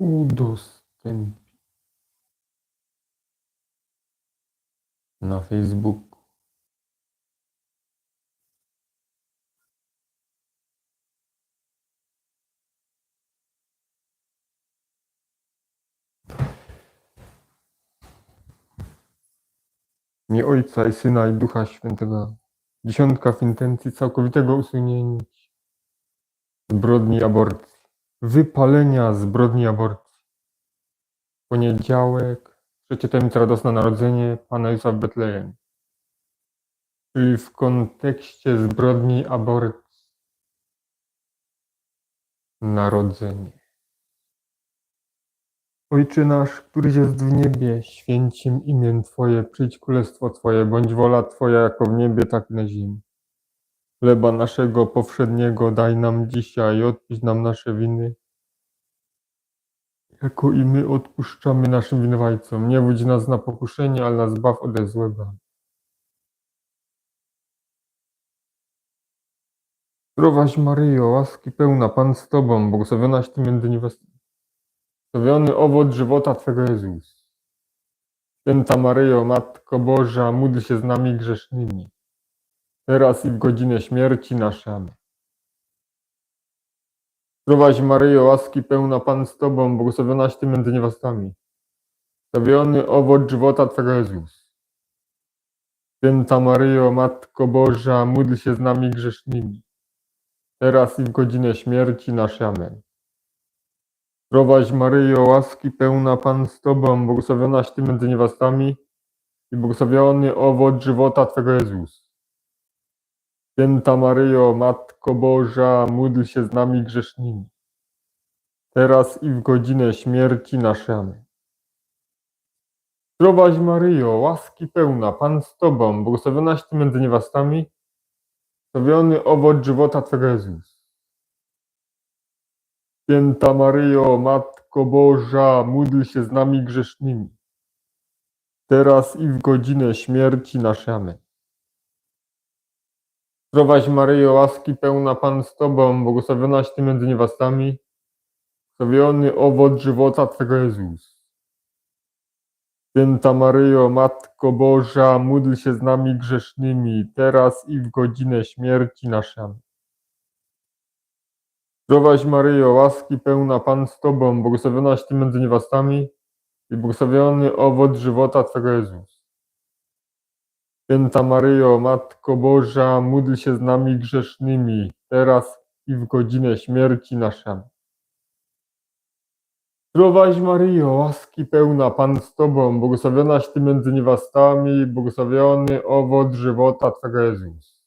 Udostępnij na Facebooku. Imię Ojca i Syna i Ducha Świętego. Dziesiątka w intencji całkowitego usunięcia zbrodni aborcji. Wypalenia zbrodni aborcji. Poniedziałek, trzecia tajemnica radosna narodzenie Pana Jezusa w Betlejem. Czyli w kontekście zbrodni aborcji. Narodzenie. Ojcze nasz, któryś jest w niebie, święcim imię Twoje, przyjdź królestwo Twoje, bądź wola Twoja jako w niebie, tak i na ziemi. Chleba naszego powszedniego daj nam dzisiaj odpuść nam nasze winy, jako i my odpuszczamy naszym winowajcom. Nie wódź nas na pokuszenie, ale nas zbaw ode złego. Zdrowaś Maryjo, łaski pełna, Pan z Tobą, błogosławionaś Ty między niewiastami. Owoc żywota Twego Jezus. Święta Maryjo, Matko Boża, módl się z nami grzesznymi, teraz i w godzinę śmierci naszej. Amen. Zdrowaś Maryjo, łaski pełna Pan z Tobą, błogosławionaś Ty między niewiastami. Błogosławiony owoc żywota Twego Jezus. Święta Maryjo, Matko Boża, módl się z nami grzesznymi, teraz i w godzinę śmierci naszej. Amen. Zdrowaś Maryjo, łaski pełna Pan z Tobą, błogosławionaś Ty między niewiastami i błogosławiony owoc żywota Twego Jezus. Święta Maryjo, Matko Boża, módl się z nami grzesznymi, teraz i w godzinę śmierci naszej. Amen. Zdrowaś Maryjo, łaski pełna, Pan z Tobą, błogosławionaś Ty między niewiastami, błogosławiony owoc żywota Twego Jezus. Święta Maryjo, Matko Boża, módl się z nami grzesznymi, teraz i w godzinę śmierci naszej. Zdrowaś Maryjo, łaski pełna Pan z Tobą, błogosławionaś Ty między niewiastami, błogosławiony owoc żywota Twego Jezus. Święta Maryjo, Matko Boża, módl się z nami grzesznymi, teraz i w godzinę śmierci naszej. Zdrowaś Maryjo, łaski pełna Pan z Tobą, błogosławionaś Ty między niewiastami i błogosławiony owoc żywota Twego Jezus. Święta Maryjo, Matko Boża, módl się z nami grzesznymi, teraz i w godzinę śmierci naszej. Zdrowaś Maryjo, łaski pełna Pan z Tobą, błogosławionaś Ty między niewiastami, błogosławiony owoc żywota Twego Jezus.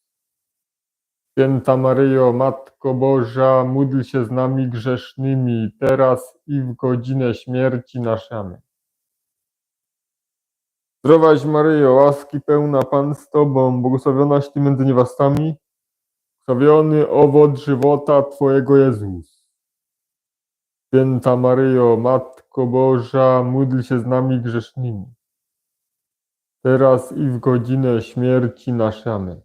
Święta Maryjo, Matko Boża, módl się z nami grzesznymi, teraz i w godzinę śmierci naszej. Zdrowaś Maryjo, łaski pełna Pan z Tobą, błogosławionaś Ty między niewiastami, błogosławiony owoc żywota Twojego Jezus. Święta Maryjo, Matko Boża, módl się z nami grzesznymi, teraz i w godzinę śmierci naszej. Amen.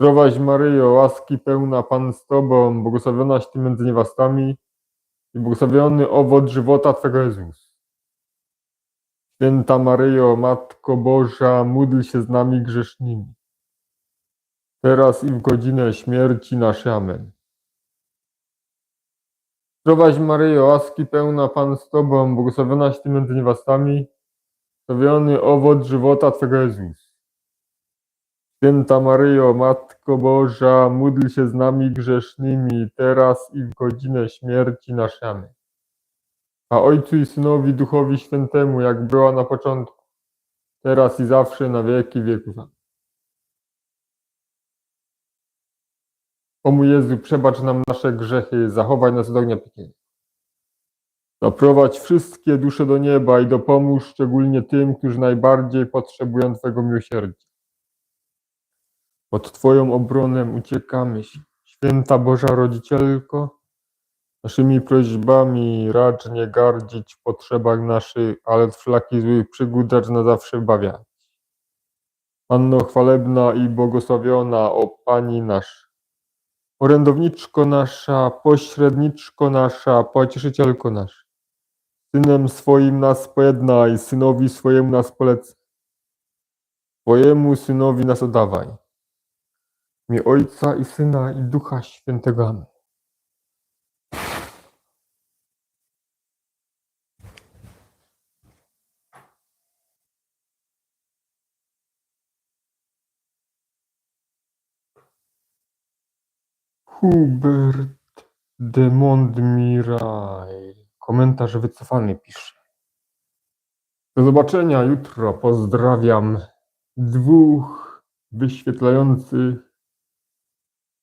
Zdrowaś Maryjo, łaski pełna Pan z Tobą, błogosławionaś Ty między niewiastami i błogosławiony owoc żywota Twego Jezus. Święta Maryjo, Matko Boża, módl się z nami grzesznymi, teraz i w godzinę śmierci naszej. Amen. Zdrowaś Maryjo, łaski pełna Pan z Tobą, błogosławionaś Ty między niewiastami, błogosławiony owoc żywota Twego Jezus. Święta Maryjo, Matko Boża, módl się z nami grzesznymi, teraz i w godzinę śmierci naszej. Amen. A Ojcu i Synowi, Duchowi Świętemu, jak była na początku, teraz i zawsze, na wieki wieków. O mój Jezu, przebacz nam nasze grzechy, zachowaj nas od ognia piekielnego. Zaprowadź wszystkie dusze do nieba i dopomóż szczególnie tym, którzy najbardziej potrzebują Twojego miłosierdzia. Pod Twoją obronę uciekamy. Święta Boża Rodzicielko, naszymi prośbami racz nie gardzić w potrzebach naszych, ale wszelakich złych przygód racz na zawsze bawiać. Panno chwalebna i błogosławiona, o Pani nasz, orędowniczko nasza, pośredniczko nasza, pocieszycielko nasz. Synem swoim nas pojednaj, synowi swojemu nas polecaj. Twojemu synowi nas oddawaj. Mi Ojca i Syna i Ducha Świętego. Amen. Hubert de Montmirail. Komentarz wycofany pisze. Do zobaczenia jutro. Pozdrawiam dwóch wyświetlających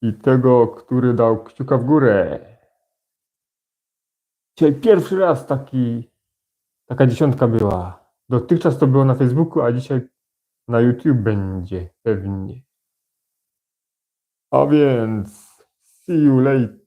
i tego, który dał kciuka w górę. Dzisiaj pierwszy raz taki, taka dziesiątka była. Dotychczas to było na Facebooku, a dzisiaj na YouTube będzie pewnie. A więc see you later.